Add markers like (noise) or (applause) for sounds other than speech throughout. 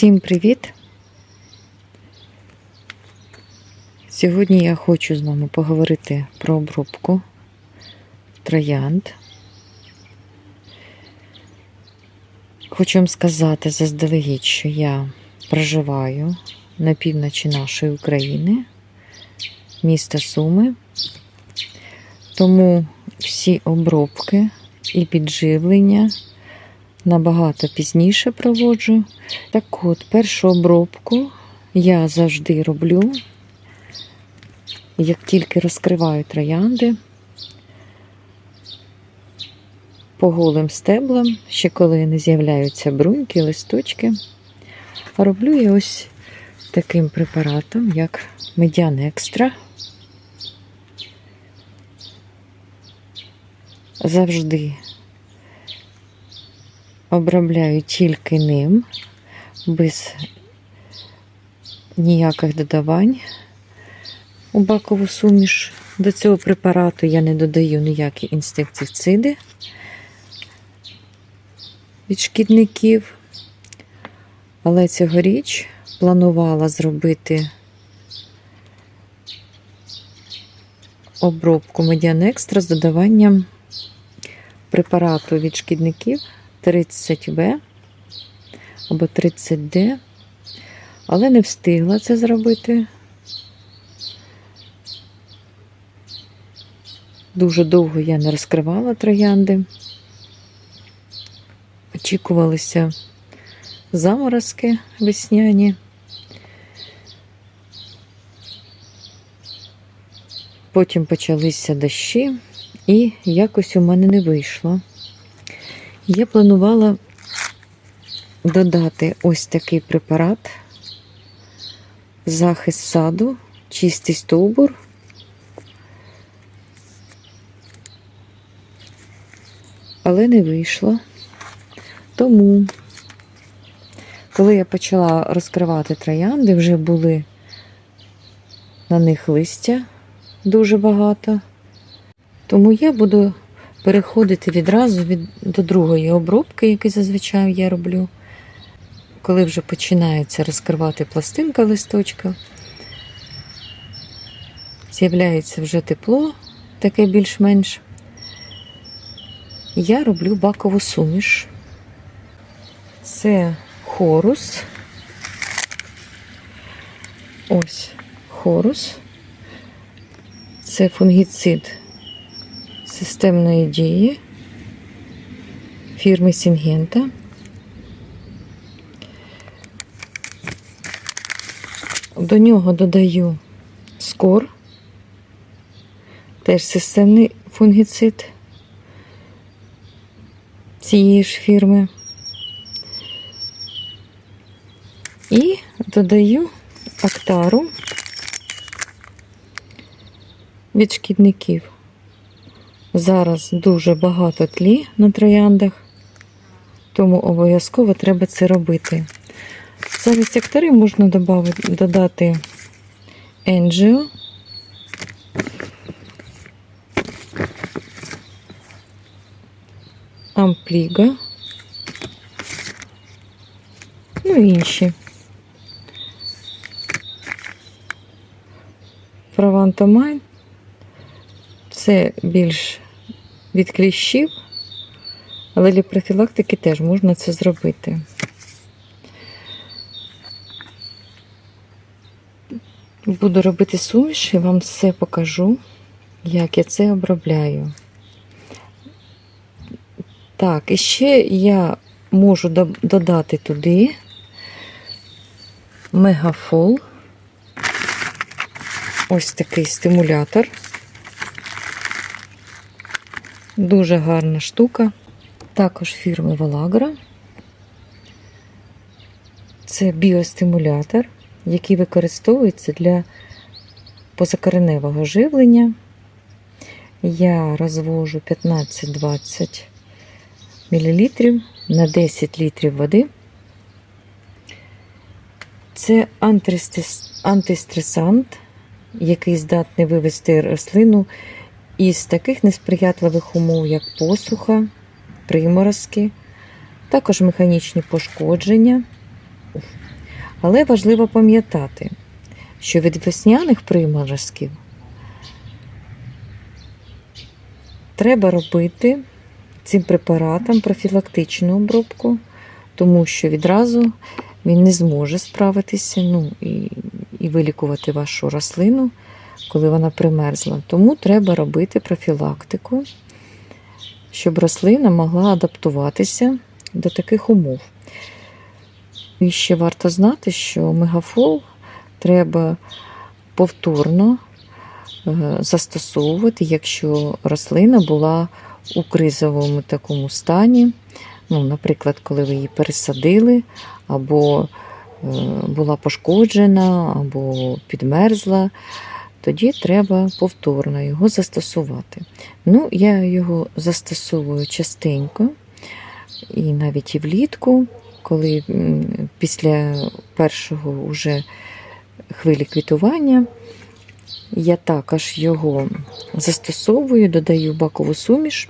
Всім привіт! Сьогодні я хочу з вами поговорити про обробку троянд. Хочу вам сказати заздалегідь, що я проживаю на півночі нашої України, міста Суми. Тому всі обробки і підживлення набагато пізніше проводжу. Так от, першу обробку я завжди роблю, як тільки розкриваю троянди по голим стеблам, ще коли не з'являються бруньки, листочки. Роблю я ось таким препаратом, як медян екстра. Завжди обробляю тільки ним, без ніяких додавань у бакову суміш. До цього препарату я не додаю ніякі інсектициди від шкідників. Але цьогоріч планувала зробити обробку Медіан Екстра з додаванням препарату від шкідників 30В або 30D, але не встигла це зробити. Дуже довго я не розкривала троянди. Очікувалися заморозки весняні. Потім почалися дощі, і якось у мене не вийшло. Я планувала додати ось такий препарат, захист саду, чистий стовбур. Але не вийшло. Тому, коли я почала розкривати троянди, вже були на них листя дуже багато. Тому я буду переходити відразу від, до другої обробки, яку зазвичай я роблю. Коли вже починається розкривати пластинка листочка, з'являється вже тепло, таке більш-менш. Я роблю бакову суміш. Це хорус. Ось хорус. Це фунгіцид системної дії фірми Сінгента. До нього додаю скор, теж системний фунгіцид цієї ж фірми. І додаю актару від шкідників. Зараз дуже багато тлі на трояндах, тому обов'язково треба це робити. Замість актари можна додати, енджіо. Ампліга, ну і інші. Провантомайн це більш від кліщів, але для профілактики теж можна це зробити. Буду робити суміш і вам все покажу, як я це обробляю. Так, і ще я можу додати туди мегафол. Ось такий стимулятор. Дуже гарна штука. Також фірми Valagra. Це біостимулятор, який використовується для позакореневого живлення. Я розвожу 15-20 мл на 10 літрів води. Це антистресант, який здатний вивести рослину із таких несприятливих умов, як посуха, приморозки, також механічні пошкодження. Але важливо пам'ятати, що від весняних приморозків треба робити цим препаратом профілактичну обробку, тому що відразу він не зможе справитися ну, і, і вилікувати вашу рослину, коли вона примерзла. Тому треба робити профілактику, щоб рослина могла адаптуватися до таких умов. І ще варто знати, що мегафол треба повторно е, застосовувати, якщо рослина була у кризовому такому стані. Ну, наприклад, коли ви її пересадили, або е, була пошкоджена, або підмерзла, тоді треба повторно його застосувати. Ну, я його застосовую частенько, і навіть і влітку, коли після першого уже хвилі квітування я також його застосовую, додаю бакову суміш.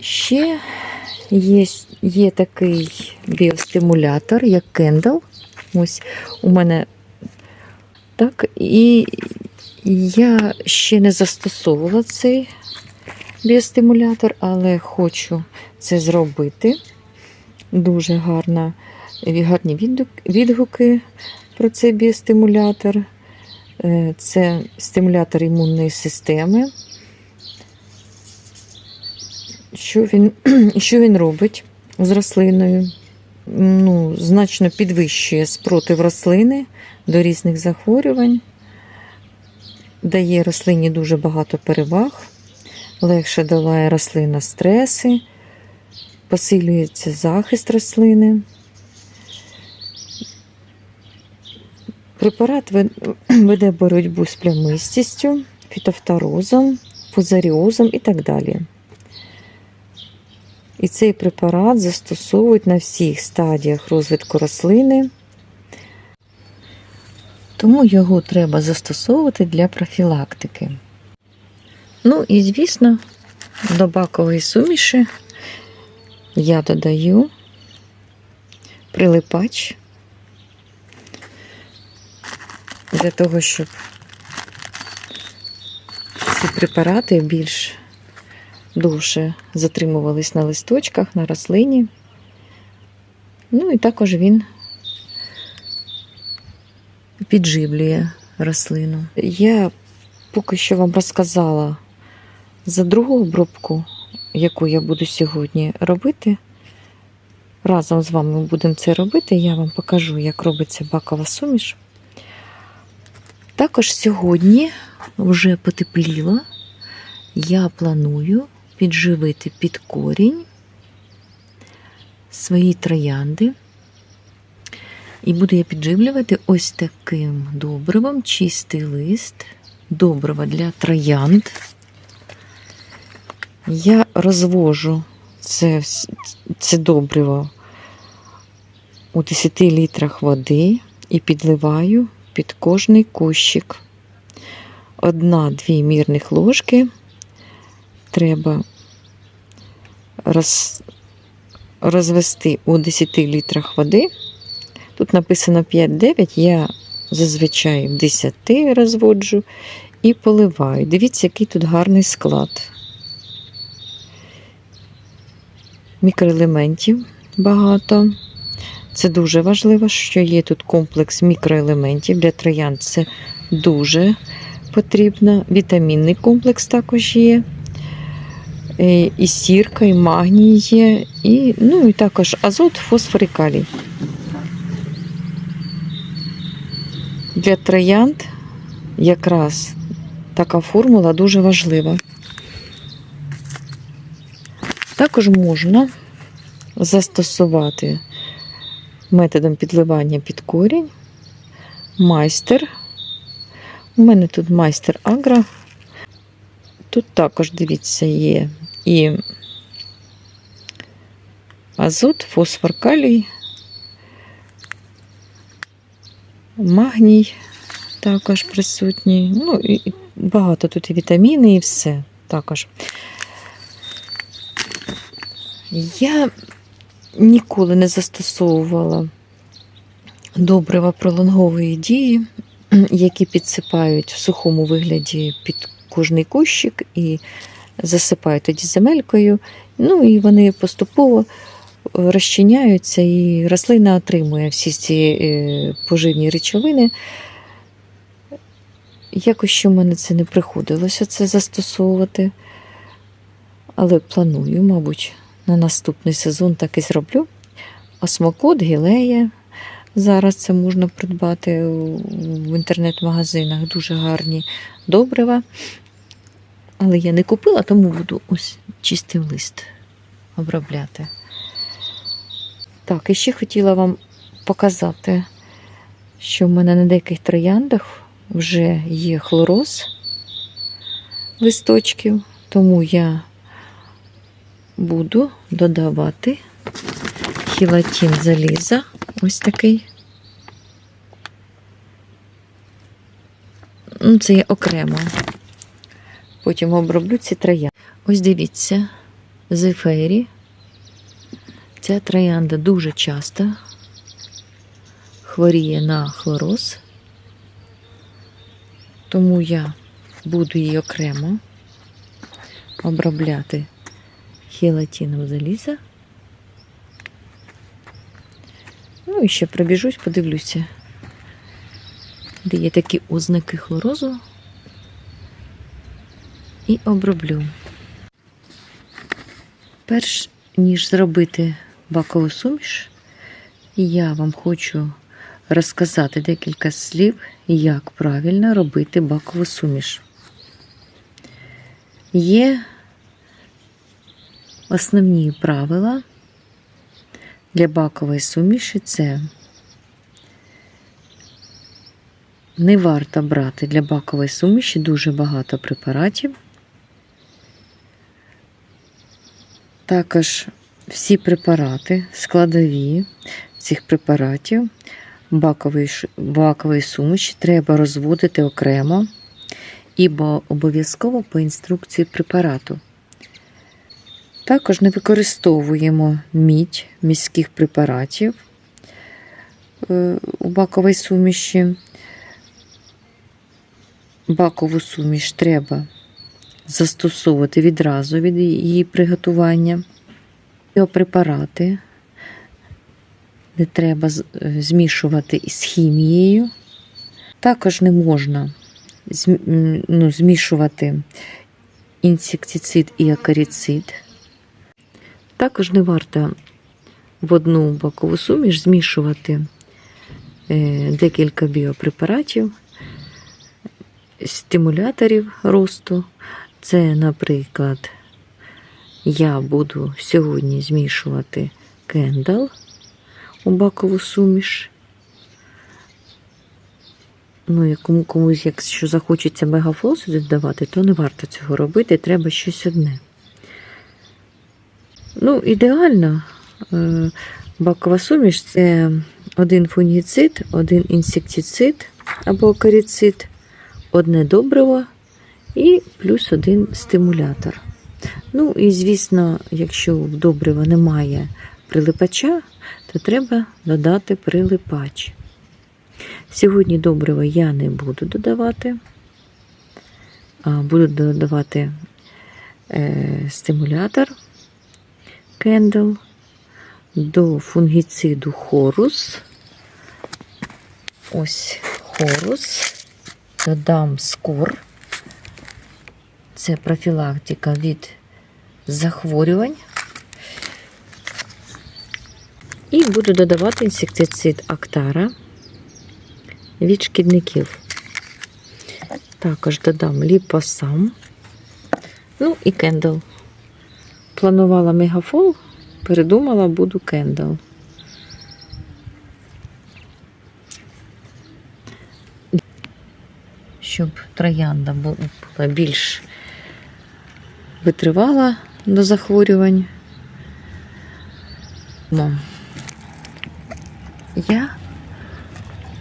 Ще є, є такий біостимулятор, як Кендал. Ось у мене так. І я ще не застосовувала цей біостимулятор, але хочу це зробити. Дуже гарна, гарні відгуки про цей біостимулятор. Е, Це стимулятор імунної системи. Що він, (clears throat) що він робить з рослиною? Ну, значно підвищує спротив рослини до різних захворювань, дає рослині дуже багато переваг, легше долає рослина стреси, посилюється захист рослини. Препарат (clears throat) веде боротьбу з плямистістю, фітофторозом, фузаріозом і так далі. І цей препарат застосовують на всіх стадіях розвитку рослини, тому його треба застосовувати для профілактики. Ну і, звісно, до бакової суміші я додаю прилипач для того, щоб ці препарати більш довше затримувались на листочках, на рослині. Ну і також він підживлює рослину. Я поки що вам розказала за другу обробку, яку я буду сьогодні робити. Разом з вами будемо це робити. Я вам покажу, як робиться бакова суміш. Також сьогодні вже потепліло. Я планую підживити під корінь свої троянди. І буду я підживлювати ось таким добривом, чистий лист, добрива для троянд. Я розвожу це, це добриво у 10 літрах води і підливаю під кожний кущик. Одна-дві мірних ложки треба роз, розвести у 10 літрах води. Тут написано 5-9, я зазвичай в 10 розводжу і поливаю. Дивіться, який тут гарний склад. Мікроелементів багато. Це дуже важливо, що є тут комплекс мікроелементів для троянд. Це дуже потрібно. Вітамінний комплекс також є. Е, І сірка, і магній є, і, ну, і також азот, фосфор і калій. Для троянд якраз така формула дуже важлива. Також можна застосувати методом підливання під корінь майстер. У мене тут майстер агро. Тут також, дивіться, є і азот, фосфор, калій, магній також присутній. Ну, і багато тут і вітаміни, і все також. Я ніколи не застосовувала добрива пролонгової дії, які підсипають в сухому вигляді під кожний кущик і засипають тоді земелькою. Ну і вони поступово розчиняються, і рослина отримує всі ці е, поживні речовини. Якось що в мене це не приходилося це застосовувати. Але планую, мабуть, на наступний сезон так і зроблю. Осмокот, гілея. Зараз це можна придбати в інтернет-магазинах. Дуже гарні добрива. Але я не купила, тому буду ось чистий лист обробляти. Так, і ще хотіла вам показати, що в мене на деяких трояндах вже є хлороз листочків, тому я буду додавати хілатін заліза. Ось такий. Ну, це я окремо. Потім оброблю ці троянди. Ось дивіться, зефері. Ця троянда дуже часто хворіє на хлороз, тому я буду її окремо обробляти хелатином заліза. Ну і ще пробіжусь, подивлюся, де є такі ознаки хлорозу. І оброблю. Перш ніж зробити бакову суміш, я вам хочу розказати декілька слів, як правильно робити бакову суміш. Є основні правила для бакової суміші це не варто брати для бакової суміші дуже багато препаратів. Також всі препарати, складові цих препаратів бакової, бакової суміші треба розводити окремо і обов'язково по інструкції препарату. Також не використовуємо мідь міських препаратів е, у баковій суміші. Бакову суміш треба застосовувати відразу від її приготування. Біопрепарати не треба е, змішувати із хімією. Також не можна ну, змішувати інсектицид і акаріцид. Також не варто в одну бакову суміш змішувати е, декілька біопрепаратів, стимуляторів росту. Це, наприклад, я буду сьогодні змішувати кендал у бакову суміш. Ну, і кому комусь, якщо захочеться мегафол сюди додавати, то не варто цього робити, треба щось одне. Ну, ідеально, е, бакова суміш це один фунгіцид, один інсектицид або каріцид, одне добриво і плюс один стимулятор. Ну і звісно, якщо в добрива немає прилипача, то треба додати прилипач. Сьогодні добрива я не буду додавати, буду додавати е, стимулятор кендл до фунгіциду хорус. Ось хорус. Додам скор. Це профілактика від захворювань. І буду додавати інсектицид Актара від шкідників. Також додам ліпосам. Ну і кендл. Планувала мегафол, передумала, буду кендл. Щоб троянда була більш витривала до захворювань. Мо. Я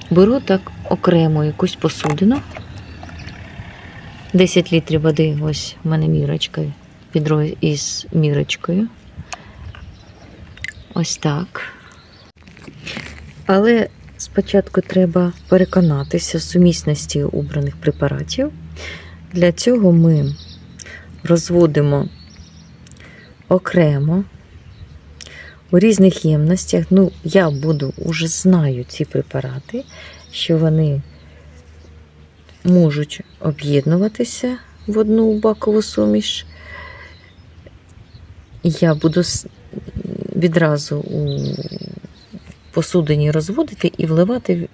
беру так окремо якусь посудину. 10 літрів води, ось у мене мірочка, відро із мірочкою. Ось так. Але Спочатку треба переконатися в сумісності обраних препаратів. Для цього ми розводимо окремо у різних ємностях. Ну, я буду уже знаю ці препарати, що вони можуть об'єднуватися в одну бакову суміш. Я буду відразу у посудині розводити і вливати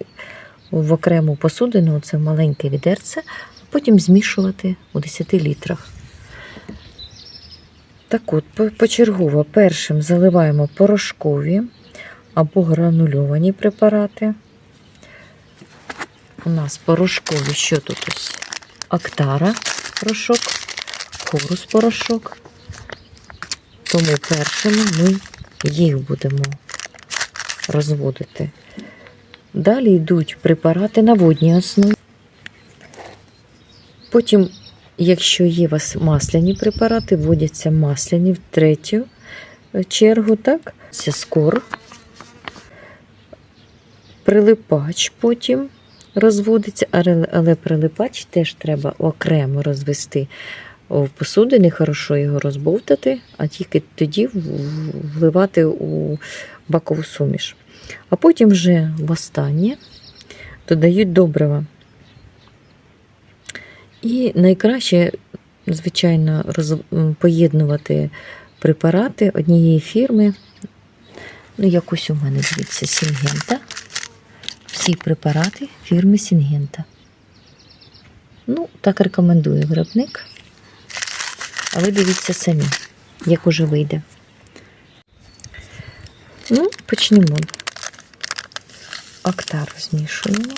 в окрему посудину, це маленьке відерце, а потім змішувати у 10 літрах. Так от, почергово першим заливаємо порошкові або гранульовані препарати. У нас порошкові, що тут ось? Актара порошок, хорус порошок. Тому першими ми їх будемо розводити. Далі йдуть препарати на водній основі. Потім, якщо є у вас масляні препарати, вводяться масляні в третю е, чергу, так? Це скор. Прилипач потім розводиться, але, прилипач теж треба окремо розвести у посудини, хорошо його розбовтати, а тільки тоді в- в- вливати у бакову суміш. А потім вже в останнє додають добрива. І найкраще, звичайно, поєднувати препарати однієї фірми. Ну, якось у мене дивіться, Сінгента. Всі препарати фірми Сінгента. Ну, так рекомендує виробник. А ви дивіться самі, як уже вийде. Ну, почнемо. Актар змішуємо.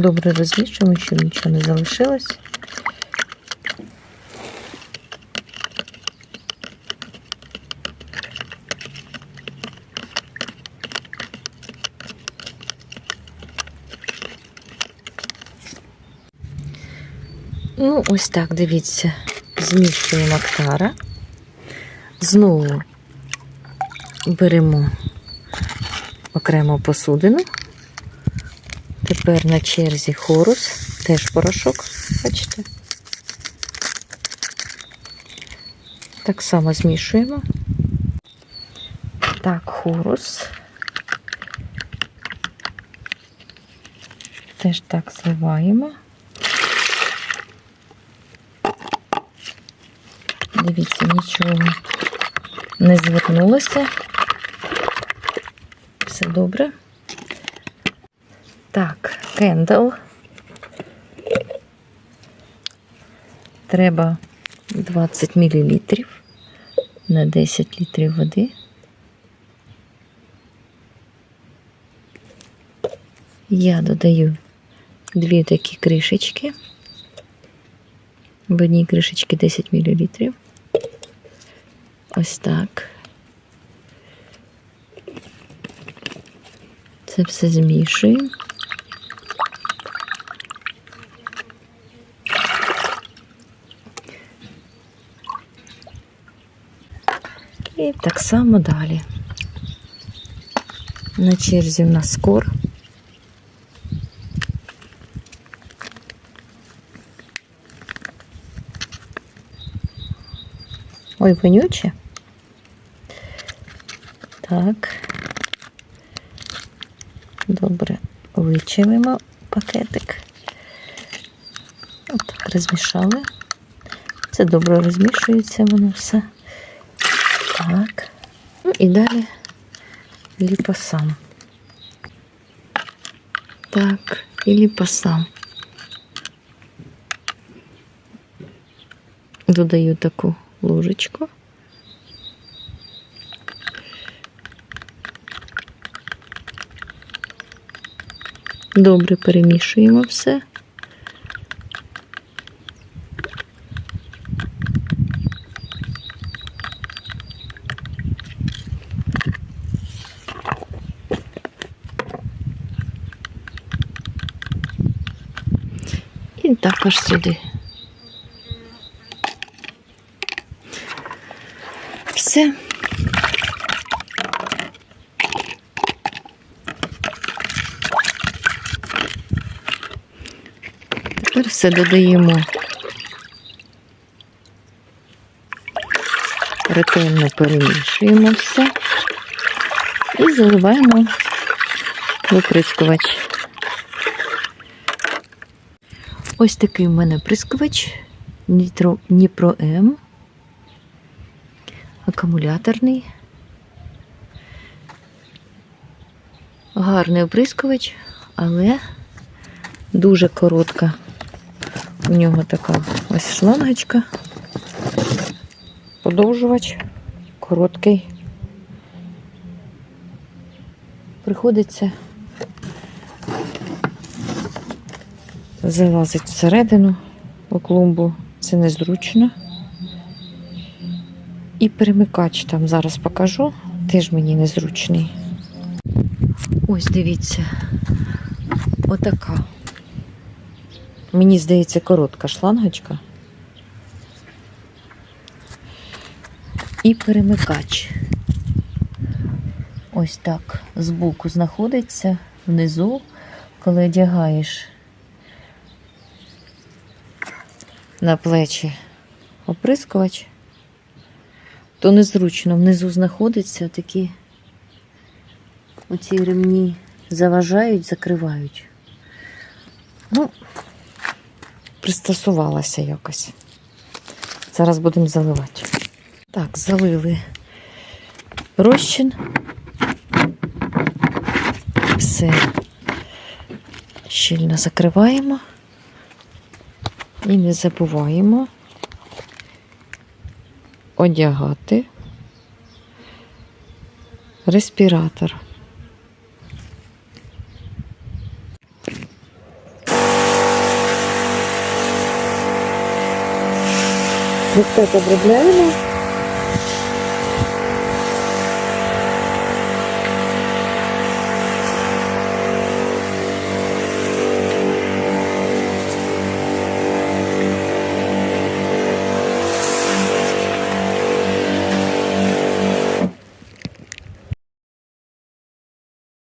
Добре розмішуємо, щоб нічого не залишилось. Ну, ось так, дивіться, змішуємо актара. Знову беремо окремо посудину. Тепер на черзі хорус, теж порошок, бачите? Так само змішуємо. Так, хорус. Теж так зливаємо. Дивіться, нічого не звернулося. Все добре. Кендл. Треба 20 мл на 10 літрів води. Я додаю дві такі кришечки. В одній кришечці 10 мл. Ось так. Це все змішуємо. І так само далі. На черзі в нас скор. Ой, вонюче. Так. Добре, вичавимо пакетик. Отак розмішали. Це добре розмішується воно все. Так. Ну і далі ліпосам. Так, і ліпосам. Додаю таку ложечку. Добре перемішуємо все. Також сюди. Все. Тепер все додаємо. Ретельно перемішуємо все і заливаємо в оприскувач. Ось такий в мене прискувач Нітро, Дніпро М. Акумуляторний. Гарний оприскувач, але дуже коротка. У нього така ось шлангочка. Подовжувач короткий. Приходиться залазить всередину у клумбу. Це незручно. І перемикач там зараз покажу, теж мені незручний. Ось дивіться, отака. Мені здається, коротка шлангочка. І перемикач. Ось так збоку знаходиться внизу, коли одягаєш на плечі оприскувач, то незручно внизу знаходиться такі оці ремні заважають, закривають. Ну, пристосувалася якось. Зараз будемо заливати. Так, залили розчин. Все щільно закриваємо. І не забуваємо одягати респіратор. Ось так обробляємо.